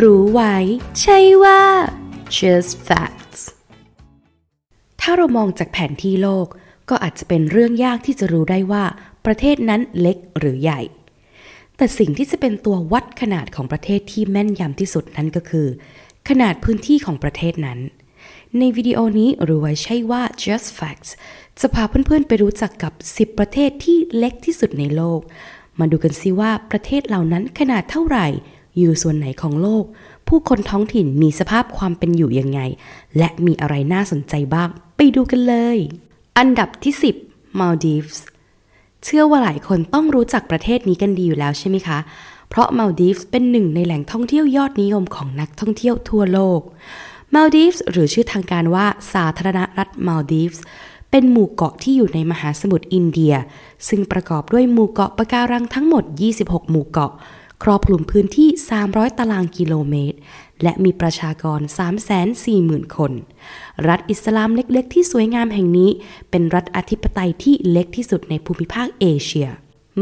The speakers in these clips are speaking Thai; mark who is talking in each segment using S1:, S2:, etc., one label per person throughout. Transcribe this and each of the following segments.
S1: รู้ไว้ ใช่ว่า just facts ถ้าเรามองจากแผนที่โลก ก็อาจจะเป็นเรื่องยากที่จะรู้ได้ว่า ประเทศนั้นเล็กหรือใหญ่ แต่สิ่งที่จะเป็นตัววัดขนาดของประเทศที่แม่นยำที่สุดนั่นก็คือ ขนาดพื้นที่ของประเทศนั้น ในวิดีโอนี้รู้ไว้ใช่ว่า just facts จะพาเพื่อนๆไปรู้จักกับ 10 ประเทศที่เล็กที่สุดในโลก มาดูกันซิว่าประเทศเหล่านั้นขนาดเท่าไหร่ อยู่ส่วนไหนของโลก ผู้คนท้องถิ่นมีสภาพความเป็นอยู่ยังไง และมีอะไรน่าสนใจบ้าง ไปดูกันเลย อันดับที่ 10 Maldives เชื่อว่าหลายคนต้องรู้จักประเทศนี้กันดีอยู่แล้วใช่ไหมคะ เพราะมาลดีฟส์เป็นหนึ่งในแหล่งท่องเที่ยวยอดนิยมของนักท่องเที่ยวทั่วโลกมาลดีฟส์หรือชื่อทางการว่าสาธารณรัฐมาลดีฟส์เป็นหมู่เกาะที่อยู่ในมหาสมุทรอินเดีย ซึ่งประกอบด้วยหมู่เกาะปะการังทั้งหมด 26 หมู่เกาะ ครอบคลุมพื้นที่ 300 ตารางกิโลเมตร และมีประชากร 340,000 คน รัฐอิสลามเล็กๆ ที่สวยงามแห่งนี้ เป็นรัฐอธิปไตยที่เล็กที่สุดในภูมิภาคเอเชีย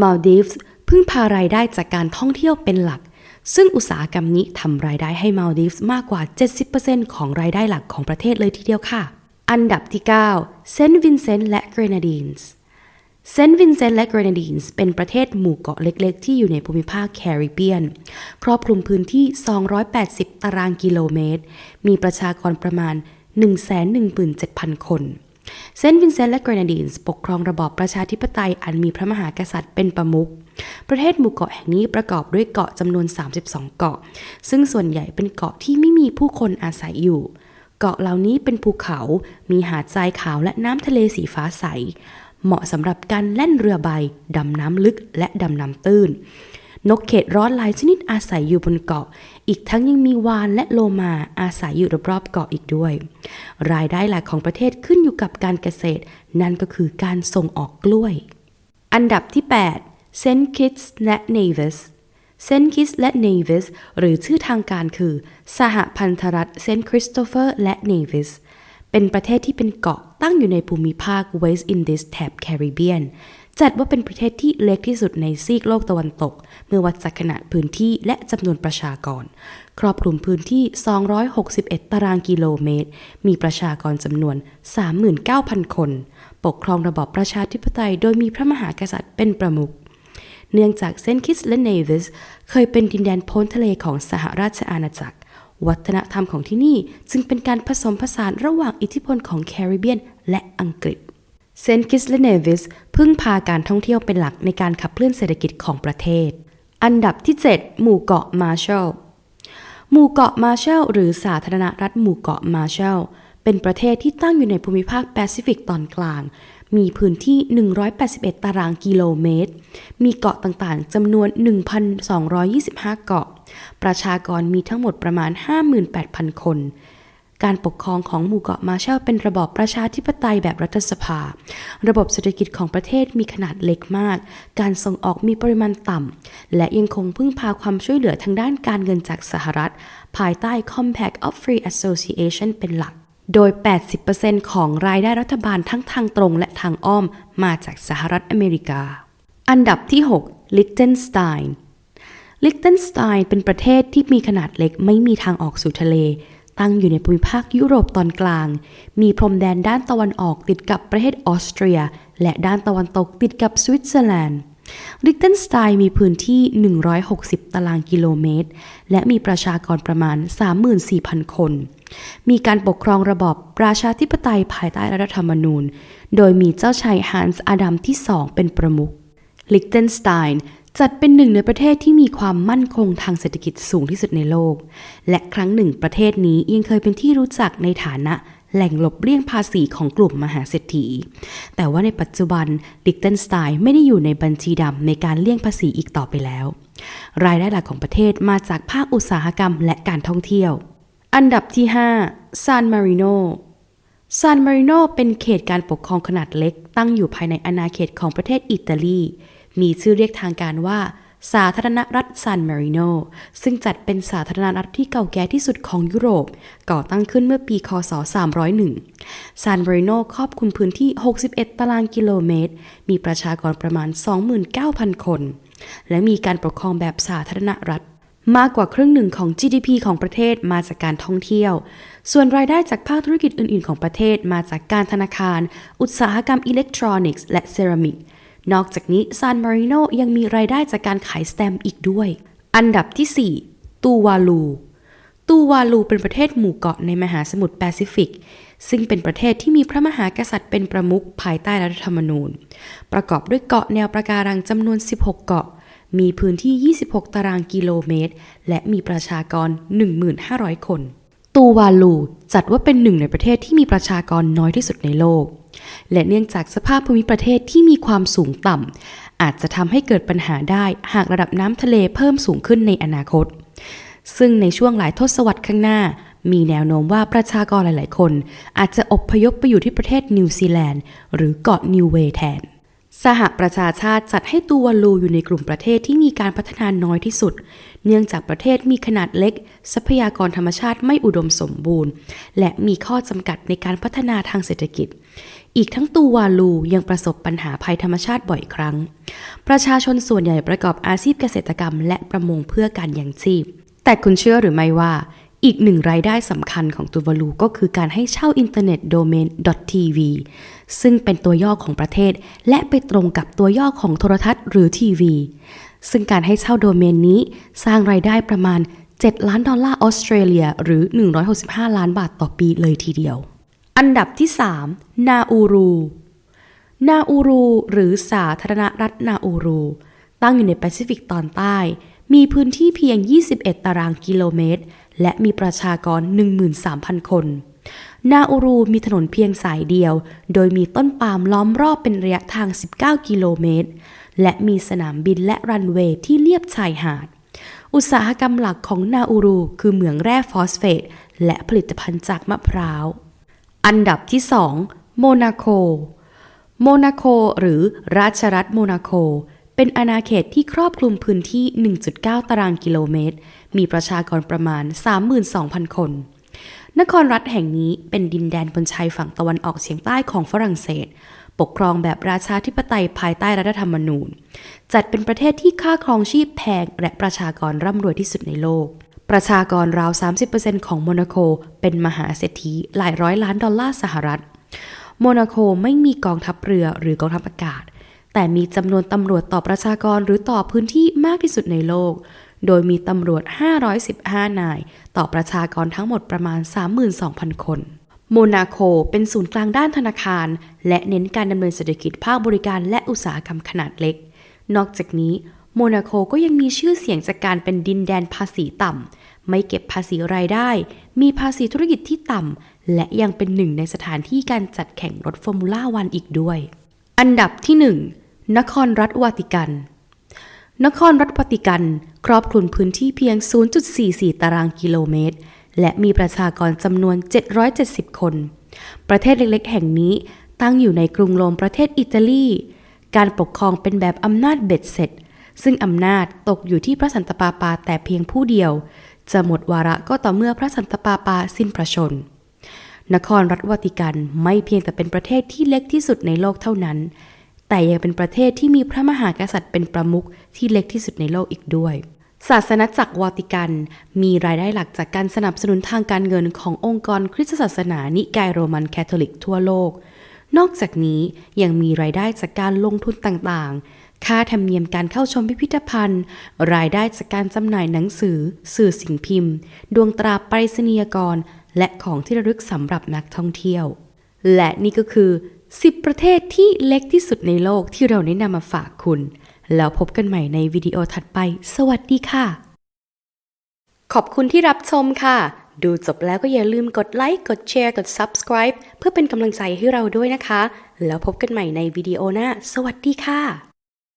S1: มาลดีฟส์พึ่งพารายได้จากการท่องเที่ยวเป็นหลัก ซึ่งอุตสาหกรรมนี้ทำรายได้ให้มาลดีฟส์มากกว่า 70%ของรายได้หลักของประเทศเลยทีเดียวค่ะ อันดับที่ 9 เซนต์วินเซนต์และเกรนาดีนส์ เซนต์วินเซนต์และเกรนาดีนส์เป็นประเทศหมู่เกาะเล็กๆ ที่อยู่ในภูมิภาคแคริบเบียน ครอบคลุมพื้นที่ 280 ตารางกิโลเมตร มีประชากรประมาณ 117,000 คนเซนต์วินเซนต์และเกรนาดีนส์ปกครองระบอบประชาธิปไตยอันมีพระมหากษัตริย์เป็นประมุข ประเทศหมู่เกาะแห่งนี้ประกอบด้วยเกาะจำนวน 32 เกาะ ซึ่งส่วนใหญ่เป็นเกาะที่ไม่มีผู้คนอาศัยอยู่ เกาะเหล่านี้เป็นภูเขา มีหาดทรายขาวและน้ำทะเลสีฟ้าใส เหมาะสำหรับการเล่นเรือใบ ดำน้ำลึกและดำน้ำตื้น นกเขตร้อนหลายชนิดอาศัยอยู่บนเกาะ อีกทั้งยังมีวานและโลมาอาศัยอยู่รอบๆเกาะอีกด้วย รายได้หลักของประเทศขึ้นอยู่กับการเกษตร นั่นก็คือการส่งออกกล้วย อันดับที่ 8 เซนต์คิตส์และเนวิสเซนต์คิสและเนวิสหรือชื่อทางการคือ สหพันธรัฐเซนต์คริสโตเฟอร์และเนวิส เป็นประเทศที่เป็นเกาะตั้งอยู่ในภูมิภาคเวสต์อินดิสแถบแคริบเบียน จัดว่าเป็นประเทศที่เล็กที่สุดในซีกโลกตะวันตก เมื่อวัดจากขนาดพื้นที่และจำนวนประชากร ครอบคลุมพื้นที่ 261 ตารางกิโลเมตร มีประชากรจำนวน 39,000 คน ปกครองระบอบประชาธิปไตย โดยมีพระมหากษัตริย์เป็นประมุขเนื่องจากเซนต์คิสและเนวิสเคยเป็นดินแดนพ้นทะเลของสหราชอาณาจักร วัฒนธรรมของที่นี่จึงเป็นการผสมผสานระหว่างอิทธิพลของแคริบเบียน และอังกฤษเซนต์คิสและเนวิสพึ่งพาการท่องเที่ยวเป็นหลักในการขับเคลื่อนเศรษฐกิจของประเทศ อันดับที่ 7 หมู่เกาะมาร์แชลหมู่เกาะมาร์แชลหรือสาธารณรัฐหมู่เกาะมาร์แชลเป็นประเทศที่ตั้งอยู่ในภูมิภาคแปซิฟิกตอนกลาง มีพื้นที่ 181 ตารางกิโลเมตร มีเกาะต่างๆจำนวน 1,225 เกาะ ประชากรมีทั้งหมดประมาณ 58,000 คน การปกครองของหมู่เกาะมาร์แชลเป็นระบอบประชาธิปไตยแบบรัฐสภา ระบบเศรษฐกิจของประเทศมีขนาดเล็กมาก การส่งออกมีปริมาณต่ำ และยังคงพึ่งพาความช่วยเหลือทางด้านการเงินจากสหรัฐ ภายใต้ Compact of Free Association เป็นหลัก โดย 80%ของรายได้รัฐบาลทั้งทางตรงและทางอ้อมมาจากสหรัฐอเมริกา อันดับที่ 6 ลิกเทนสไตน์ ลิกเทนสไตน์เป็นประเทศที่มีขนาดเล็กไม่มีทางออกสู่ทะเล ตั้งอยู่ในภูมิภาคยุโรปตอนกลาง มีพรมแดนด้านตะวันออกติดกับประเทศออสเตรีย และด้านตะวันตกติดกับสวิตเซอร์แลนด์ลิกเทนสไตน์มีพื้นที่ 160 ตารางกิโลเมตร และมีประชากรประมาณ 34,000 คน มีการปกครองระบอบประชาธิปไตยภายใต้รัฐธรรมนูญ โดยมีเจ้าชายฮันส์อาดัมที่2เป็นประมุขลิกเทนสไตน์ จัดเป็นหนึ่งในประเทศที่มีความมั่นคงทางเศรษฐกิจสูงที่สุดในโลก และครั้งหนึ่งประเทศนี้ยังเคยเป็นที่รู้จักในฐานะแหล่งหลบเลี่ยงภาษีของกลุ่มมหาเศรษฐี แต่ว่าในปัจจุบันลิกเทนสไตน์ไม่ได้อยู่ในบัญชีดำในการเลี่ยงภาษีอีกต่อไปแล้ว รายได้หลักของประเทศมาจากภาคอุตสาหกรรมและการท่องเที่ยว อันดับที่ 5 ซานมาริโนซานมาริโนเป็นเขตการปกครองขนาดเล็ก ตั้งอยู่ภายในอาณาเขตของประเทศอิตาลี มีชื่อเรียกทางการว่า สาธารณรัฐซานมาริโน ซึ่งจัดเป็นสาธารณรัฐที่เก่าแก่ที่สุดของยุโรป ก่อตั้งขึ้นเมื่อปี คศ 301 ซานมาริโนครอบคลุมพื้นที่ 61 ตารางกิโลเมตร มีประชากรประมาณ 29,000 คน และมีการปกครองแบบสาธารณรัฐมากกว่าครึ่งหนึ่งของ GDP ของประเทศมาจากการท่องเที่ยว ส่วนรายได้จากภาคธุรกิจอื่น ๆ ของประเทศมาจากการธนาคาร อุตสาหกรรมอิเล็กทรอนิกส์ และเซรามิก นอกจากนี้ซานมาริโนยังมีรายได้จากการขายสแตมป์อีกด้วย อันดับที่ 4 ตูวาลู ตูวาลูเป็นประเทศหมู่เกาะในมหาสมุทรแปซิฟิก ซึ่งเป็นประเทศที่มีพระมหากษัตริย์เป็นประมุขภายใต้รัฐธรรมนูญ ประกอบด้วยเกาะแนวประการังจำนวน 16 เกาะ มีพื้นที่ 26 ตารางกิโลเมตร และมีประชากร 1,500 คน ตูวาลูจัดว่าเป็นหนึ่งในประเทศที่มีประชากรน้อยที่สุดในโลก และเนื่องจากสภาพภูมิประเทศที่มีความสูงต่ำ อาจจะทำให้เกิดปัญหาได้หากระดับน้ำทะเลเพิ่มสูงขึ้นในอนาคต ซึ่งในช่วงหลายทศวรรษข้างหน้า มีแนวโน้มว่าประชากรหลาย ๆ คน อาจจะอพยพไปอยู่ที่ประเทศนิวซีแลนด์ หรือเกาะนิวเวย์แทนสหประชาชาติจัดให้ตูวาลูอยู่ในกลุ่มประเทศที่มีการพัฒนาน้อยที่สุด เนื่องจากประเทศมีขนาดเล็ก ทรัพยากรธรรมชาติไม่อุดมสมบูรณ์ และมีข้อจำกัดในการพัฒนาทางเศรษฐกิจ อีกทั้งตูวาลูยังประสบปัญหาภัยธรรมชาติบ่อยครั้ง ประชาชนส่วนใหญ่ประกอบอาชีพเกษตรกรรม และประมงเพื่อการยังชีพ แต่คุณเชื่อหรือไม่ว่า อีกหนึ่งรายได้สำคัญของตูวาลูก็คือการให้เช่าอินเทอร์เน็ตโดเมน .tv ซึ่งเป็นตัวย่อของประเทศ และไปตรงกับตัวย่อของโทรทัศน์หรือทีวี ซึ่งการให้เช่าโดเมนนี้สร้างรายได้ประมาณ7ล้านดอลลาร์ออสเตรเลียหรือ 165 ล้านบาทต่อปีเลยทีเดียว อันดับที่ 3 นาอูรู นาอูรู หรือสาธารณรัฐนาอูรู ตั้งอยู่ในแปซิฟิกตอนใต้ มีพื้นที่เพียง 21 ตารางกิโลเมตร และมีประชากร 13,000 คน นาอูรูมีถนนเพียงสายเดียว โดยมีต้นปาล์มล้อมรอบเป็นระยะทาง 19 กิโลเมตร และมีสนามบินและรันเวย์ที่เลียบชายหาดอุตสาหกรรมหลักของนาอูรู คือเหมืองแร่ฟอสเฟต และผลิตภัณฑ์จากมะพร้าว อันดับที่2โมนาโก โมนาโกหรือราชรัฐโมนาโก เป็นอาณาเขตที่ครอบคลุมพื้นที่ 1.9 ตารางกิโลเมตร มีประชากรประมาณ 32,000 คน นครรัฐแห่งนี้เป็นดินแดนบนชายฝั่งตะวันออกเฉียงใต้ของฝรั่งเศส ปกครองแบบราชาธิปไตยภายใต้รัฐธรรมนูญ จัดเป็นประเทศที่ค่าครองชีพแพงและประชากรร่ำรวยที่สุดในโลก ประชากรราว 30%ของโมนาโกเป็นมหาเศรษฐีหลายร้อยล้านดอลลาร์สหรัฐ โมนาโกไม่มีกองทัพเรือหรือกองทัพอากาศ แต่มีจำนวนตำรวจต่อประชากรหรือต่อพื้นที่มากที่สุดในโลก โดยมีตำรวจ 515 นาย ต่อประชากรทั้งหมดประมาณ 32,000 คนโมนาโกเป็นศูนย์กลางด้านธนาคาร และเน้นการดำเนินเศรษฐกิจภาคบริการและอุตสาหกรรมขนาดเล็ก นอกจากนี้ โมนาโกก็ยังมีชื่อเสียงจากการเป็นดินแดนภาษีต่ำ ไม่เก็บภาษีรายได้ มีภาษีธุรกิจที่ต่ำ และยังเป็นหนึ่งในสถานที่การจัดแข่งรถฟอร์มูล่าวันอีกด้วย อันดับที่ 1 นครรัฐวาติกัน นครรัฐวาติกัน ครอบคลุมพื้นที่เพียง 0.44 ตารางกิโลเมตร และมีประชากรจำนวน 770 คน ประเทศเล็กๆ แห่งนี้ตั้งอยู่ในกรุงโรมประเทศอิตาลี การปกครองเป็นแบบอำนาจเบ็ดเสร็จซึ่งอำนาจตกอยู่ที่พระสันตะปาปาแต่เพียงผู้เดียว จะหมดวาระก็ต่อเมื่อพระสันตะปาปาสิ้นพระชนม์นครรัฐวาติกันไม่เพียงแต่เป็นประเทศที่เล็กที่สุดในโลกเท่านั้น แต่ยังเป็นประเทศที่มีพระมหากษัตริย์เป็นประมุขที่เล็กที่สุดในโลกอีกด้วยศาสนจักรวาติกัน มีรายได้หลักจากการสนับสนุนทางการเงินขององค์กรคริสตศาสนานิกายโรมันแคทอลิกทั่วโลก นอกจากนี้ยังมีรายได้จากการลงทุนต่างๆ ค่าธรรมเนียมการเข้าชมพิพิธภัณฑ์ รายได้จากการจำหน่ายหนังสือ สื่อสิ่งพิมพ์ ดวงตราไปรษณียกร และของที่ระลึกสำหรับนักท่องเที่ยว และนี่ก็คือ 10 ประเทศที่เล็กที่สุดในโลกที่เราได้นำมาฝากคุณ แล้วพบกันใหม่ในวิดีโอถัดไป สวัสดีค่ะ ขอบคุณที่รับชมค่ะ ดูจบแล้วก็อย่าลืมกดไลค์กดแชร์กด subscribe เพื่อเป็นกำลังใจให้เราด้วยนะคะ แล้วพบกันใหม่ในวิดีโอหน้า สวัสดีค่ะ